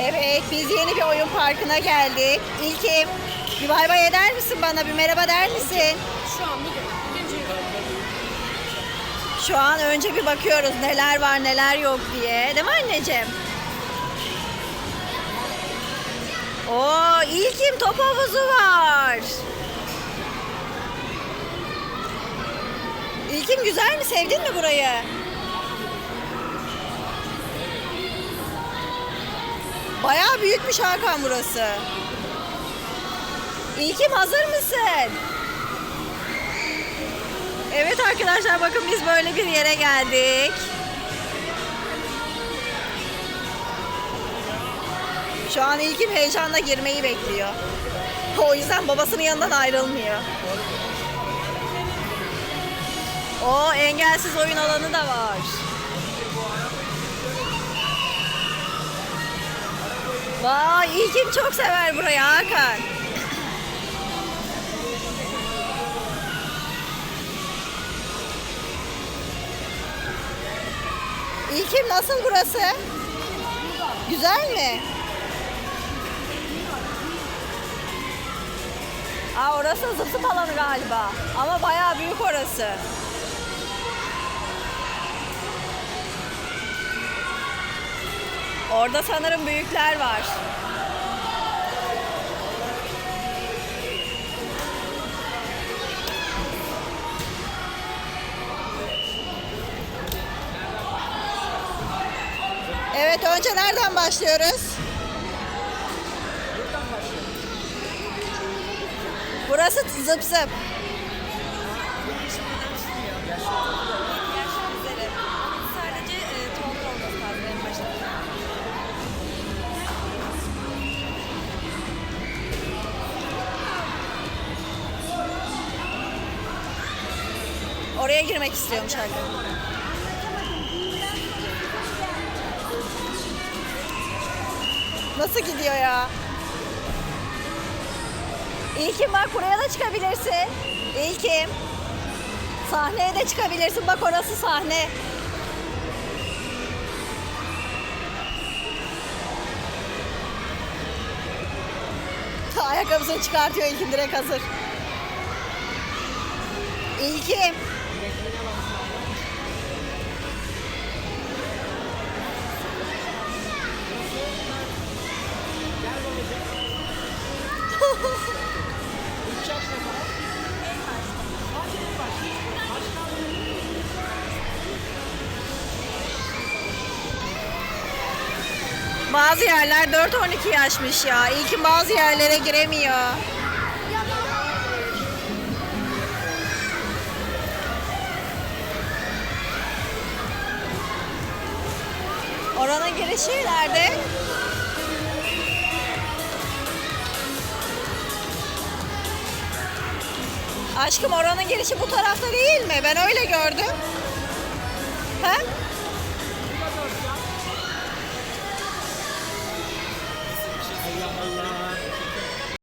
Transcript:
Evet, biz yeni bir oyun parkına geldik. İlkim, bir bay bay eder misin bana? Bir merhaba der misin? Şu an bugün. Bugün Şu an önce bir bakıyoruz neler var neler yok diye. Değil mi anneciğim? Oo, İlkim top havuzu var. İlkim güzel mi? Sevdin mi burayı? Bayağı büyükmüş Hakan burası. İlkim hazır mısın? Evet arkadaşlar bakın biz böyle bir yere geldik. Şu an İlkim heyecanla girmeyi bekliyor. O yüzden babasının yanından ayrılmıyor. O engelsiz oyun alanı da var. Vay İlkim çok sever burayı Hakan. İlkim nasıl burası? Güzel mi? Aa orası zıp zıp alanı galiba. Ama bayağı büyük orası. Orada sanırım büyükler var. Evet önce nereden başlıyoruz? Burası zıp zıp. Oraya girmek istiyormuş Hakan. Nasıl gidiyor ya? İlkim bak buraya da çıkabilirsin. İlkim. Sahneye de çıkabilirsin. Bak orası sahne. Ayakkabısını çıkartıyor İlkim direkt hazır. İlkim. Bazı yerler 4-12 yaşmış ya. İlkin bazı yerlere giremiyor. Oranın girişi nerede? Aşkım oranın girişi bu tarafta değil mi? Ben öyle gördüm. He?